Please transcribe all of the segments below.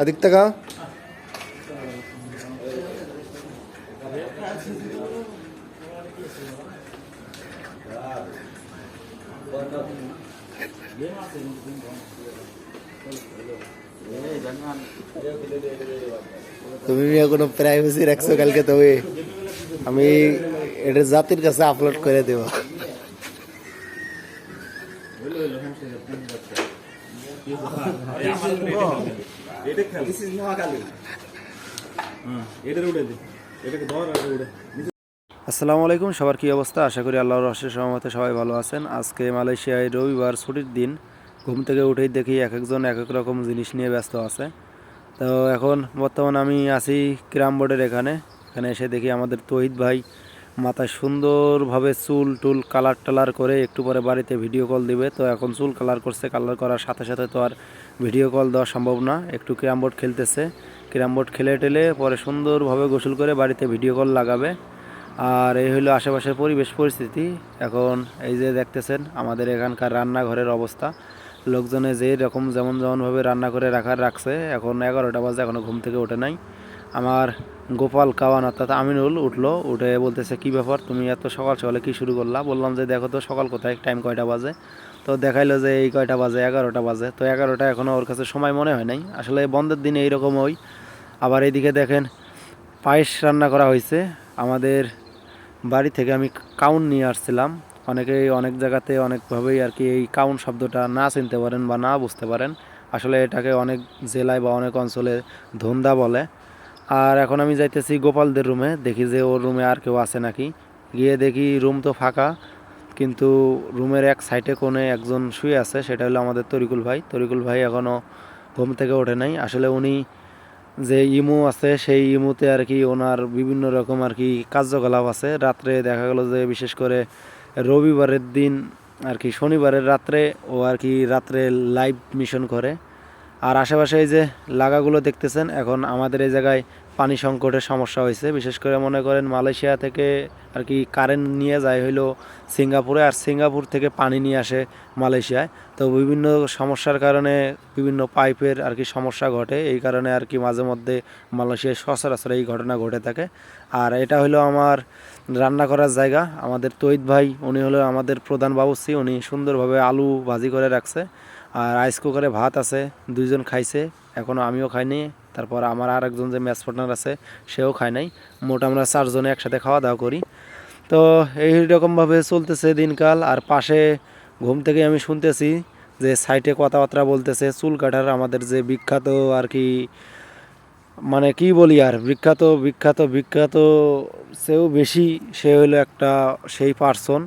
अधिकता कहाँ तुम्ही मी कोण कल के काल हमें एड्रेस जातील कसा अपलोड कर तेव्हा. দিস ইজ মহাকালী উড়ে দে এটাকে ধর আর উড়ে আসসালামু আলাইকুম। সবার কি অবস্থা? আশা করি আল্লাহর রহস্যের সহমতে সবাই ভালো আছেন। আজকে মালয়েশিয়ায় রবিবার ছুটির দিন। ঘুম থেকে উঠেই দেখি এক একজন এক এক রকম জিনিস নিয়ে ব্যস্ত আছে। তো এখন বর্তমান আমি আছি ক্রাম বোর্ডের এখানে। এখানে এসে দেখি আমাদের তহিদ ভাই মাথায় সুন্দরভাবে চুল টুল কালার টালার করে একটু পরে বাড়িতে ভিডিও কল দিবে। তো এখন চুল কালার করছে কালার করার সাথে সাথে তো আর ভিডিও কল দেওয়া সম্ভব না। একটু ক্রাম বোর্ড খেলতেছে। ক্রাম বোর্ড খেলে টেলে পরে সুন্দরভাবে গোসল করে বাড়িতে ভিডিও কল লাগাবে। আর এই হলো আশেপাশের পরিবেশ পরিস্থিতি। এখন এই যে দেখতেছেন, আমাদের এখানকার রান্নাঘরের অবস্থা। লোকজনে যে রকম যেমন যেমনভাবে রান্না করে রাখার রাখছে, এখন এগারোটা বাজে এখনও ঘুম থেকে ওঠে নাই। আমার গোপাল কাওয়ান, অর্থাৎ আমিনুল উঠল, উঠে বলতেছে, কি ব্যাপার? তুমি এত সকাল সকালে কি শুরু করলা? বললাম যে, দেখো তো সকাল কোথায়? টাইম কয়টা বাজে? তো দেখাইলো যে এই কয়টা বাজে? এগারোটা বাজে। তো এগারোটা এখনও ওর কাছে সময় মনে হয় নাই। আসলে বন্ধের দিনে এইরকম ওই আবার এইদিকে দেখেন, পায়েস রান্না করা হয়েছে। আমাদের বাড়ি থেকে আমি কাউন নিয়ে আসছিলাম। অনেকেই অনেক জায়গাতে অনেকভাবেই আর কি এই কাউন শব্দটা না চিনতে পারেন বা না বুঝতে পারেন। আসলে এটাকে অনেক জেলায় বা অনেক অঞ্চলে ধন্দা বলে। আর এখন আমি যাইতেছি গোপালদের রুমে। দেখি যে ওর রুমে আর কেউ আছে নাকি। গিয়ে দেখি রুম তো ফাঁকা। কিন্তু রুমের এক সাইডে কোণে একজন শুয়ে আছে, সেটা হলো আমাদের তরিকুল ভাই। তরিকুল ভাই এখনও ঘুম থেকে ওঠে নাই। আসলে উনি যে ইমু আছে, সেই ইমুতে আর কি ওনার বিভিন্ন রকম আর কি কার্যকলাপ আছে। রাত্রে দেখা গেল যে বিশেষ করে রবিবারের দিন আর কি শনিবারের রাত্রে ও আর কি রাত্রে লাইভ মিশন করে। আর আশেপাশে এই যে লাগাগুলো দেখতেছেন, এখন আমাদের এই জায়গায় পানি সংকটের সমস্যা হয়েছে। বিশেষ করে মনে করেন মালয়েশিয়া থেকে আর কি কারেন্ট নিয়ে যায় হইল সিঙ্গাপুরে, আর সিঙ্গাপুর থেকে পানি নিয়ে আসে মালয়েশিয়ায়। তো বিভিন্ন সমস্যার কারণে বিভিন্ন পাইপের আর কি সমস্যা ঘটে, এই কারণে আর কি মাঝে মধ্যে মালয়েশিয়ায় সচরাচর এই ঘটনা ঘটে থাকে। আর এটা হলো আমার রান্না করার জায়গা। আমাদের তৈত ভাই, উনি হলো আমাদের প্রধান বাবুসি উনি সুন্দরভাবে আলু ভাজি করে রাখছে। আর রাইস কুকারে ভাত আছে, দুইজন খাইছে এখনও আমিও খাইনি তারপর আমার আর একজন যে ম্যাচ পার্টনার আছে, সেও খায় নাই। মোট আমরা চারজনে একসাথে খাওয়া দাওয়া করি। তো এই রকমভাবে চলতেছে দিনকাল। আর পাশে ঘুম থেকে আমি শুনতেছি যে সাইটে কথাবার্তা বলতেছে, চুল কাটার আমাদের যে বিখ্যাত আর কি মানে কি বলি আর, বিখ্যাত বিখ্যাত বিখ্যাত, সেও বেশি, সে হলো একটা সেই পার্সন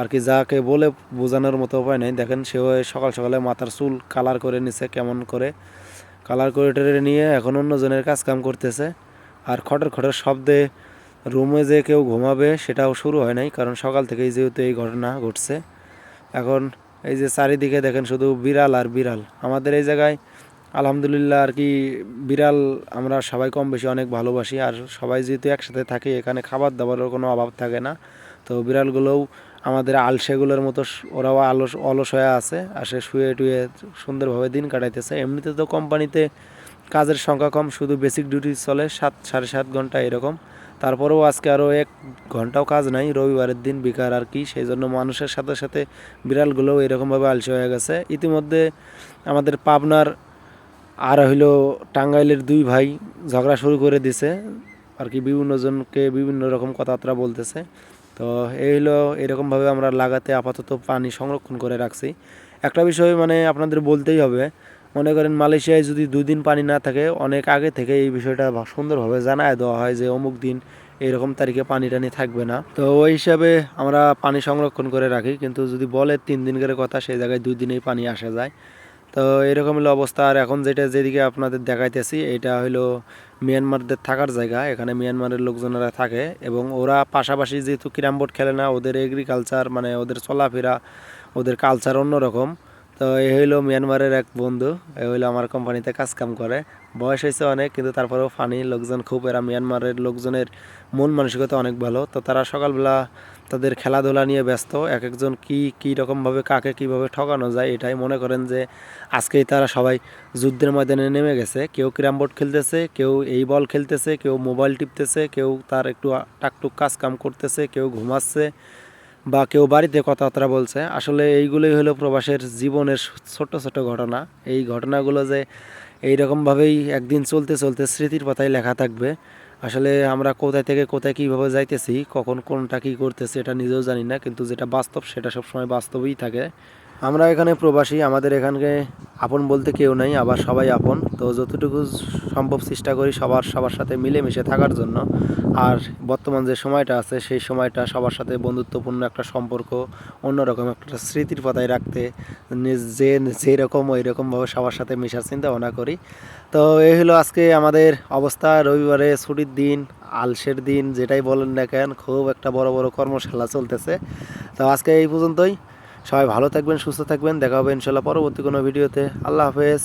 আর কি যাকে বলে বোঝানোর মতো উপায় নেই। দেখেন সে সকাল সকালে মাথার চুল কালার করে নিছে কেমন করে। কালার করে টেরে নিয়ে এখন অন্যজনের কাজ কাম করতেছে। আর খটর খটর শব্দে রুমে যে কেউ ঘুমাবে সেটাও শুরু হয় নাই, কারণ সকাল থেকেই যেহেতু এই ঘটনা ঘটছে। এখন এই যে চারিদিকে দেখেন শুধু বিড়াল আর বিড়াল। আমাদের এই জায়গায় আলহামদুলিল্লাহ আর কি বিড়াল আমরা সবাই কম বেশি অনেক ভালোবাসি। আর সবাই যেহেতু একসাথে থাকি, এখানে খাবার দাবারের কোনো অভাব থাকে না। তো বিড়ালগুলোও আমাদের আলসেগুলোর মতো ওরাও আলস অলস হয়ে আছে আসে শুয়ে টুয়ে সুন্দরভাবে দিন কাটাইতেছে। এমনিতে তো কোম্পানিতে কাজের সংখ্যা কম, শুধু বেসিক ডিউটি চলে, সাত, সাড়ে সাত ঘণ্টা এরকম। তারপরেও আজকে আরও এক ঘন্টাও কাজ নাই, রবিবারের দিন বিকার আর কি, সেই জন্য মানুষের সাথে সাথে বিড়ালগুলোও এরকমভাবে আলসে হয়ে গেছে। ইতিমধ্যে আমাদের পাবনার আর হইল টাঙ্গাইলের দুই ভাই ঝগড়া শুরু করে দিছে, আর কি বিভিন্ন জনকে বিভিন্ন রকম কথাবার্তা বলতেছে। তো এই হলো এরকমভাবে আমরা লাগাতে আপাতত পানি সংরক্ষণ করে রাখছি। একটা বিষয় মানে আপনাদের বলতেই হবে, মনে করেন মালয়েশিয়ায় যদি দুদিন পানি না থাকে, অনেক আগে থেকে এই বিষয়টা সুন্দরভাবে জানায় দেওয়া হয় যে অমুক দিন এরকম তারিখে পানি টানি থাকবে না। তো ওই হিসাবে আমরা পানি সংরক্ষণ করে রাখি, কিন্তু যদি বলে তিন দিনের কথা, সেই জায়গায় দুই দিনেই পানি আসা যায়। তো এরকম হলো অবস্থা। আর এখন যেটা যেদিকে আপনাদের দেখাইতেছি, এটা হলো মিয়ানমারদের থাকার জায়গা। এখানে মিয়ানমারের লোকজনেরা থাকে এবং ওরা পাশাপাশি যেহেতু ক্যারাম বোর্ড খেলে না, ওদের এগ্রিকালচার মানে ওদের চলাফেরা, ওদের কালচার অন্যরকম। তো এই হইল মিয়ানমারের এক বন্ধু, এ হইল আমার কোম্পানিতে কাজ কাম করে। বয়স হয়েছে অনেক, কিন্তু তারপরেও ফানি লোকজন, খুব এরা মিয়ানমারের লোকজনের মন মানসিকতা অনেক ভালো। তো তারা সকালবেলা তাদের খেলাধুলা নিয়ে ব্যস্ত এক একজন কি, কী রকমভাবে কাকে কীভাবে ঠকানো যায় এটাই মনে করেন যে আজকেই তারা সবাই যুদ্ধের ময়দানে নেমে গেছে। কেউ ক্যারাম বোর্ড খেলতেছে, কেউ এই বল খেলতেছে, কেউ মোবাইল টিপতেছে, কেউ তার একটু টাকটুক কাজ কাম করতেছে, কেউ ঘুমাচ্ছে বা কেউ বাড়িতে কথাবার্তা বলছে। আসলে এইগুলোই হলো প্রবাসের জীবনের ছোট ছোট ঘটনা। এই ঘটনাগুলো যে এইরকমভাবেই একদিন চলতে চলতে স্মৃতির পাতায় লেখা থাকবে। আসলে আমরা কোথায় থেকে কোথায় কীভাবে যাইতেছি, কখন কোনটা কী করতেছি এটা নিজেও জানি না, কিন্তু যেটা বাস্তব সেটা সবসময় বাস্তবই থাকে। আমরা এখানে প্রবাসী, আমাদের এখানকে আপন বলতে কেউ নাই, আবার সবাই আপন। তো যতটুকু সম্ভব চেষ্টা করি সবার সবার সাথে মিলেমিশে থাকার জন্য। আর বর্তমান যে সময়টা আছে, সেই সময়টা সবার সাথে বন্ধুত্বপূর্ণ একটা সম্পর্ক, অন্যরকম একটা স্মৃতির পাতায় রাখতে যে যেই রকম ওই রকমভাবে সবার সাথে মেশার চিন্তা ভাবনা করি। তো এই হলো আজকে আমাদের অবস্থা। রবিবারে ছুটির দিন, আলসের দিন, যেটাই বলেন না কেন, খুব একটা বড় বড় কর্মশালা চলতেছে। তো আজকে এই পর্যন্তই। সবাই ভালো থাকবেন, সুস্থ থাকবেন। দেখা হবে ইনশাল্লাহ পরবর্তী কোনো ভিডিওতে। আল্লাহ হাফেজ।